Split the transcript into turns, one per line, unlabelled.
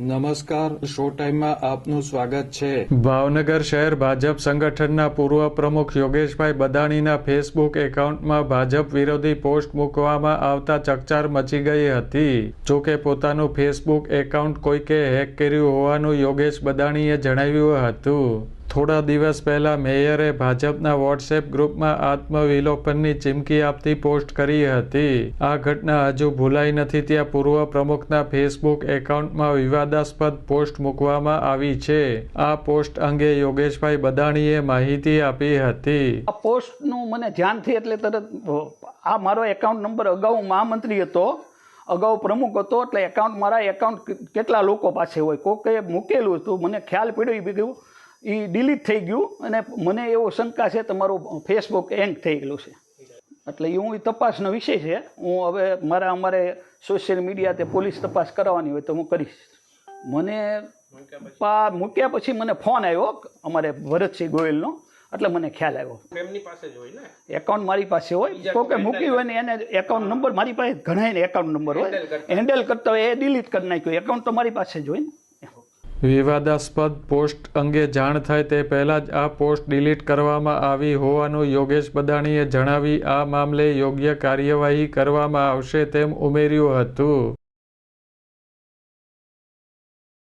નમસ્કાર, શો ટાઈમમાં આપનું સ્વાગત છે.
ભાવનગર શહેર ભાજપ સંગઠનના પૂર્વ પ્રમુખ યોગેશભાઈ બદાણીના ફેસબુક એકાઉન્ટમાં ભાજપ વિરોધી પોસ્ટ મૂકવામાં આવતા ચકચાર મચી ગઈ હતી. જોકે પોતાનું ફેસબુક એકાઉન્ટ કોઈકે હેક કર્યું હોવાનું યોગેશ બદાણીએ જણાવ્યું હતું. થોડા દિવસ પહેલા મેયરે ભાજપના વોટ્સએપ ગ્રુપમાં આત્મવિલોપનની ચીમકી આપતી પોસ્ટ કરી હતી. આ ઘટના હજુ ભૂલાઈ નથી, ત્યાં પૂર્વ પ્રમુખના ફેસબુક એકાઉન્ટમાં વિવાદાસ્પદ પોસ્ટ મૂકવામાં આવી છે. આ પોસ્ટ અંગે યોગેશભાઈ બદાણીએ માહિતી આપી હતી.
આ પોસ્ટનું મને ધ્યાનથી એટલે તરત, આ મારો એકાઉન્ટ નંબર અગાઉ મહામંત્રી હતો, અગાઉ પ્રમુખ હતો, એટલે એકાઉન્ટ, મારા એકાઉન્ટ કેટલા લોકો પાસે હોય, કોકે મૂકેલું હતું, મને ખ્યાલ પડ્યો, એ ગયું એ ડિલીટ થઈ ગયું અને મને એવો શંકા છે તમારું ફેસબુક એન્ક થઈ ગયેલું છે. એટલે એ હું એ તપાસનો વિષય છે. હું હવે મારા અમારે સોશિયલ મીડિયા તે પોલીસ તપાસ કરાવવાની હોય તો હું કરીશ. મને પા મૂક્યા પછી મને ફોન આવ્યો અમારે ભરતસિંહ ગોયલનો. એટલે મને ખ્યાલ આવ્યો.
એમની પાસે જ હોય ને?
એકાઉન્ટ મારી પાસે હોય. કોકે મૂકી હોય ને એને એકાઉન્ટ નંબર મારી પાસે ઘણા એકાઉન્ટ નંબર હોય. હેન્ડલ કરતા હોય એ ડિલીટ કરી નાખ્યું. એકાઉન્ટ તો મારી પાસે જ હોય ને.
વિવાદાસ્પદ પોસ્ટ અંગે જાણ થાય તે પહેલાં જ આ પોસ્ટ ડિલીટ કરવામાં આવી હોવાનું યોગેશ બદાણીએ જણાવી, આ મામલે યોગ્ય કાર્યવાહી કરવામાં આવશે તેમ ઉમેર્યું હતું.